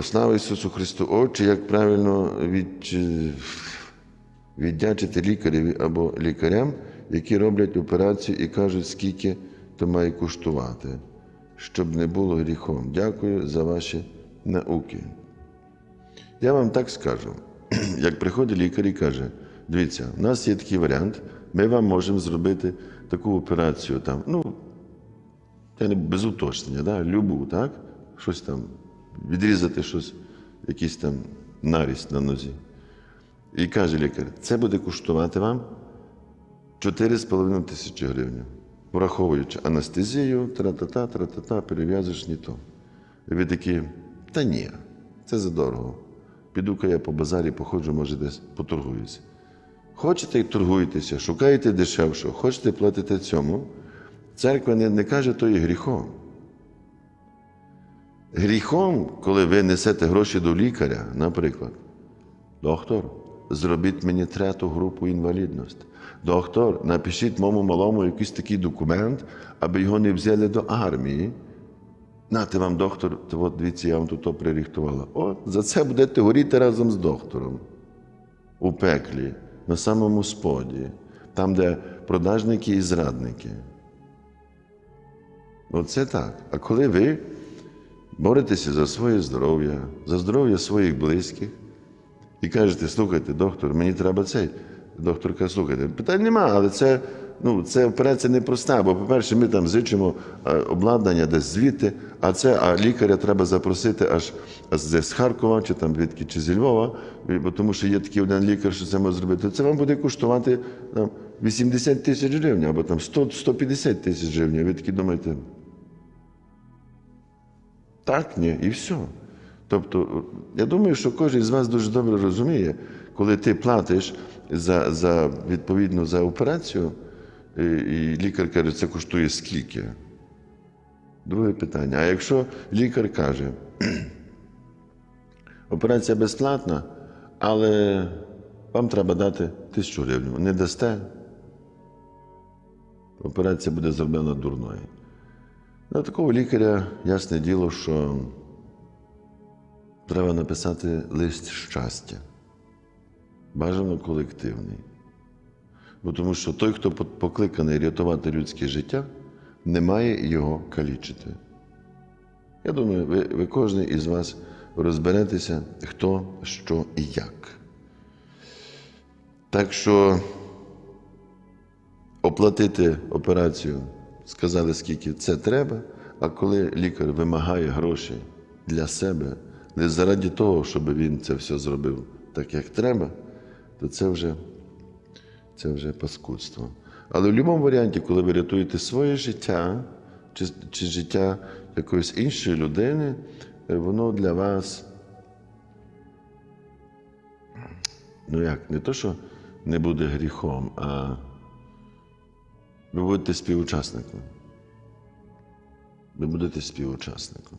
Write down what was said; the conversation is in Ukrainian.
Слава Ісусу Христу! Отче, як правильно від... віддячити лікареві або лікарям, які роблять операцію і кажуть, скільки то має коштувати, щоб не було гріхом. Дякую за ваші науки. Я вам так скажу, як приходить лікар і каже, дивіться, у нас є такий варіант, ми вам можемо зробити таку операцію там, ну, без уточнення, да? любу, так? Щось там, відрізати щось, якийсь там наріст на нозі. І каже лікар, це буде коштувати вам 4,5 тисячі гривень, враховуючи анестезію, тра-та-та, тра-та-та, перев'язуєш ні то. І ви такі, та ні, це задорого. Піду-ка я по базарі походжу, може, десь поторгуюся. Хочете і торгуєтеся, шукаєте дешевшого, хочете платити цьому. Церква не, не каже то і гріхом. Гріхом, коли ви несете гроші до лікаря, наприклад, доктор, зробіть мені трету групу інвалідності. Доктор, напишіть моєму малому якийсь такий документ, аби його не взяли до армії. Нате вам, доктор, то от дивіться, я вам тут приріхтувала. О, за це будете горіти разом з доктором у пеклі, на самому споді, там, де продажники і зрадники. Оце так. А коли ви боретеся за своє здоров'я, за здоров'я своїх близьких і кажете, слухайте, доктор, мені треба цей. Доктор каже, слухайте, питань нема, але це, ну, це операція непроста, бо, по-перше, ми там зичимо е, обладнання десь звідти, а це а лікаря треба запросити аж з Харкова, чи там звідки, чи зі Львова, бо тому що є такий один лікар, що це може зробити. Це вам буде коштувати там, 80 тисяч гривень, або там 100, 150 тисяч гривень. Ви такі думаєте, так, ні, і все. Тобто, я думаю, що кожен з вас дуже добре розуміє, коли ти платиш за, за відповідно за операцію, і, і лікар каже, це коштує скільки. Друге питання. А якщо лікар каже, операція безплатна, але вам треба дати тисячу гривень. Не дасте, операція буде зроблена дурною. На такого лікаря ясне діло, що треба написати лист щастя. Бажано колективний. Бо тому що той, хто покликаний рятувати людське життя, не має його калічити. Я думаю, ви, ви кожен із вас розберетеся, хто, що і як. Так що оплатити операцію, сказали, скільки це треба, а коли лікар вимагає гроші для себе, не заради того, щоб він це все зробив так, як треба, то це вже, це вже паскудство. Але в будь-якому варіанті, коли ви рятуєте своє життя чи, чи життя якоїсь іншої людини, е, воно для вас, ну як, не то, що не буде гріхом, а ви будете співучасником. Ви будете співучасником.